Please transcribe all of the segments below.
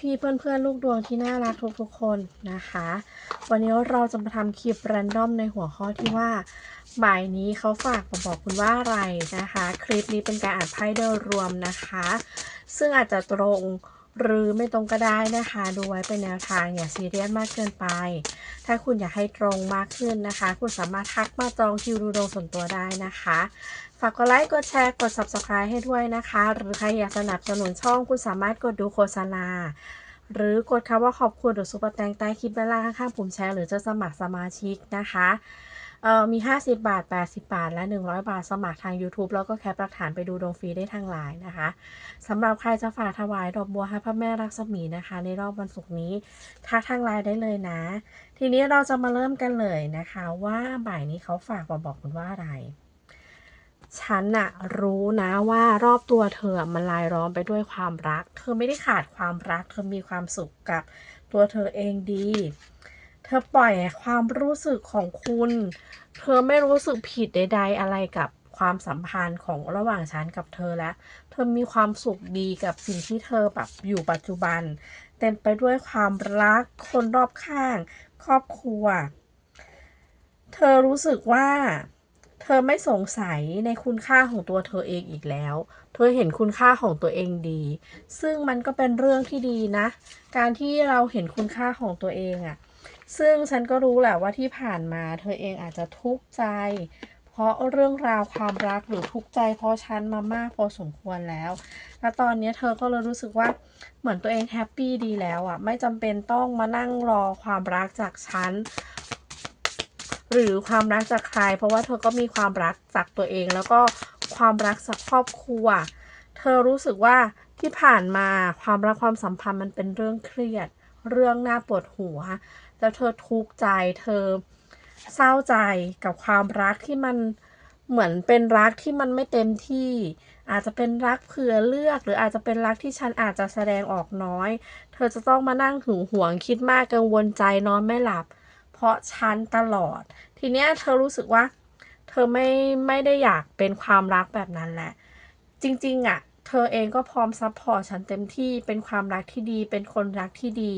พี่ๆ เพื่อนๆ ลูกดวงที่น่ารักทุกๆ คนนะคะ วันนี้เราจะมาทำคลิปแรนดอมในหัวข้อที่ว่าบ่ายนี้เขาฝากมาบอกคุณว่าอะไรนะคะ คลิปนี้เป็นการอ่านไพ่โดยรวมนะคะ ซึ่งอาจจะตรง หรือไม่ตรงก็ได้นะคะ ดูไว้เป็นแนวทางอย่าซีเรียสมากเกินไป ถ้าคุณอยากให้ตรงมากขึ้นนะคะ คุณสามารถทักมาจองคิวดูดวงส่วนตัวได้นะคะ ฝากกดไลค์กดแชร์กด subscribe ให้ด้วยนะคะ หรือใครอยากสนับสนุนช่องคุณสามารถกดดูโฆษณาหรือกดคำว่าขอบคุณหรือซุปเปอร์แตงใต้คลิปด้านล่างข้างๆปุ่มแชร์หรือจะสมัครสมาชิกนะคะ มี 50 บาท 80 บาท และ 100 บาท สมัครทาง YouTube แล้วก็แคปหลักฐานไปดูดวงฟรีได้ทางไลน์นะคะสำหรับใครจะฝากถวายดอกบัวให้พระแม่รักษมีนะคะ ในรอบวันศุกร์นี้ทักทางไลน์ได้เลยนะ ทีนี้เราจะมาเริ่มกันเลยนะคะ ว่าบ่ายนี้เขาฝากมาบอกคุณว่าอะไรฉันน่ะรู้นะว่ารอบตัวเธอมันลายล้อมไปด้วยความรัก เธอไม่ได้ขาดความรัก เธอมีความสุขกับตัวเธอเองดี เธอปล่อยความรู้สึกของคุณ เธอไม่รู้สึกผิดใด ๆ อะไรกับความสัมพันธ์ของระหว่างฉันกับเธอแล้ว เธอมีความสุขดีกับสิ่งที่เธอแบบอยู่ปัจจุบัน เต็มไปด้วยความรักคนรอบข้าง ครอบครัว เธอรู้สึกว่า เธอไม่สงสัยในคุณค่าของตัวเธอเองอีกแล้ว เธอเห็นคุณค่าของตัวเองดี ซึ่งมันก็เป็นเรื่องที่ดีนะ การที่เราเห็นคุณค่าของตัวเองอะ ซึ่งฉันก็รู้แหละว่าที่ผ่านมาเธอเองอาจจะทุกข์ใจ เพราะเรื่องราวความรักหรือทุกข์ใจเพราะฉันมามากพอสมควรแล้ว แล้วตอนนี้เธอก็เลยรู้สึกว่าเหมือนตัวเองแฮปปี้ดีแล้วอะไม่จำเป็นต้องมานั่งรอความรักจากฉันหรือความรักจากใคร เพราะว่าเธอก็มีความรักจากตัวเอง แล้วก็ความรักจากครอบครัว เธอรู้สึกว่าที่ผ่านมาความรักความสัมพันธ์มันเป็นเรื่องเครียด เรื่องน่าปวดหัว แล้วเธอทุกข์ใจเธอเศร้าใจกับความรักที่มันเหมือนเป็นรักที่มันไม่เต็มที่ อาจจะเป็นรักเผื่อเลือก หรืออาจจะเป็นรักที่ฉันอาจจะแสดงออกน้อย เธอจะต้องมานั่งหึงหวงคิดมากกังวลใจนอนไม่หลับ เพราะฉันตลอด ทีเนี้ยเธอรู้สึกว่า เธอไม่ไม่ได้อยากเป็นความรักแบบนั้นแหละ จริง ๆอะ เธอเองก็พร้อมซัพพอร์ตฉันเต็มที่เป็นความรักที่ดี เป็นคนรักที่ดี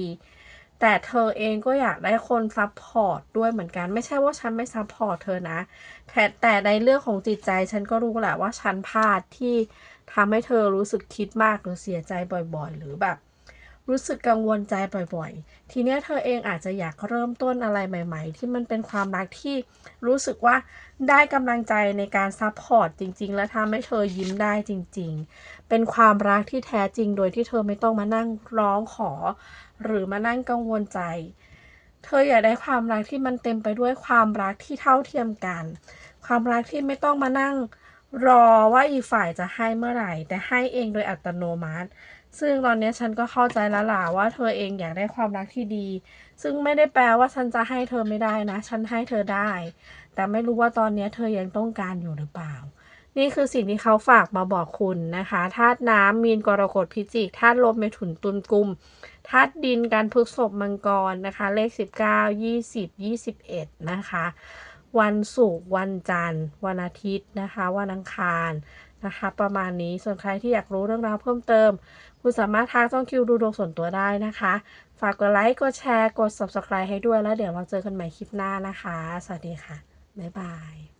แต่เธอเองก็อยากได้คนซัพพอร์ตด้วยเหมือนกัน ไม่ใช่ว่าฉันไม่ซัพพอร์ตเธอนะแต่แต่ในเรื่องของจิตใจฉันก็รู้แหละว่าฉันพลาดที่ทำให้เธอรู้สึกคิดมากหรือเสียใจบ่อยๆ หรือแบบ รู้สึกกังวลใจบ่อยๆ ทีเนี้ยเธอเองอาจจะอยากเริ่มต้นอะไรใหม่ ๆ ที่มันเป็นความรักที่รู้สึกว่าได้กำลังใจในการซัพพอร์ตจริง ๆ และทำให้เธอยิ้มได้จริง ๆ เป็นความรักที่แท้จริงโดยที่เธอไม่ต้องมานั่งร้องขอ หรือมานั่งกังวลใจ เธออยากได้ความรักที่มันเต็มไปด้วยความรักที่เท่าเทียมกัน ความรักที่ไม่ต้องมานั่งรอว่าอีกฝ่ายจะให้เมื่อไหร่ แต่ให้เองโดยอัตโนมัติ ซึ่งตอนนี้ฉันก็เข้าใจแล้วล่ะว่าเธอเองอยากได้ความรักที่ดี ซึ่งไม่ได้แปลว่าฉันจะให้เธอไม่ได้นะ ฉันให้เธอได้ แต่ไม่รู้ว่าตอนนี้เธอยังต้องการอยู่หรือเปล่า นี่คือสิ่งที่เขาฝากมาบอกคุณนะคะธาตุน้ำมีนกรกฎพิจิกธาตุลมเมถุนตุลกุมธาตุดินการพฤกษบมังกรนะคะ เลข 19 20 21 นะคะ วันศุกร์วันจันทร์ วันอาทิตย์นะคะ วันอังคาร นะคะ ประมาณนี้ส่วนใครที่อยากรู้เรื่องราวเพิ่มเติม คุณสามารถทักช่องคิวดูดวงส่วนตัวได้นะคะ ฝากกดไลค์กดแชร์กด subscribe ให้ด้วยแล้วเดี๋ยวเราเจอกันใหม่คลิปหน้านะคะ สวัสดีค่ะ บ๊ายบาย